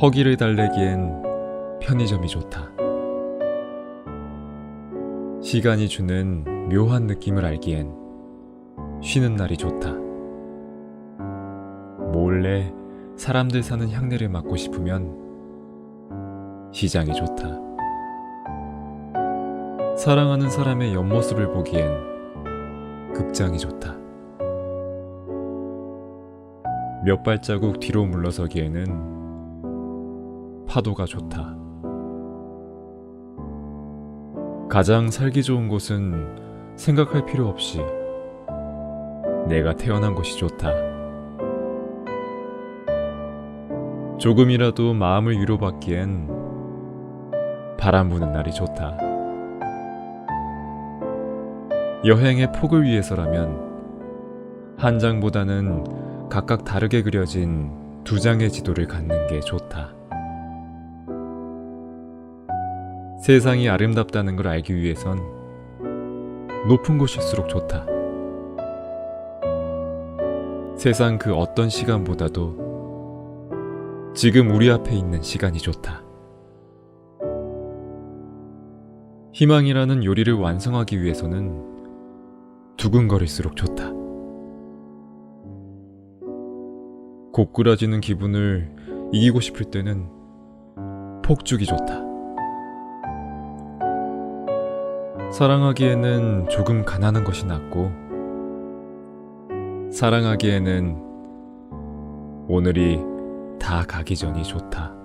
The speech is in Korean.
허기를 달래기엔 편의점이 좋다. 시간이 주는 묘한 느낌을 알기엔 쉬는 날이 좋다. 몰래 사람들 사는 향내를 맡고 싶으면 시장이 좋다. 사랑하는 사람의 옆모습을 보기엔 극장이 좋다. 몇 발자국 뒤로 물러서기에는 파도가 좋다. 가장 살기 좋은 곳은 생각할 필요 없이 내가 태어난 곳이 좋다. 조금이라도 마음을 위로받기엔 바람 부는 날이 좋다. 여행의 폭을 위해서라면 한 장보다는 각각 다르게 그려진 두 장의 지도를 갖는 게 좋다. 세상이 아름답다는 걸 알기 위해선 높은 곳일수록 좋다. 세상 그 어떤 시간보다도 지금 우리 앞에 있는 시간이 좋다. 희망이라는 요리를 완성하기 위해서는 두근거릴수록 좋다. 고꾸라지는 기분을 이기고 싶을 때는 폭죽이 좋다. 사랑하기에는 조금 가난한 것이 낫고, 사랑하기에는 오늘이 다 가기 전이 좋다.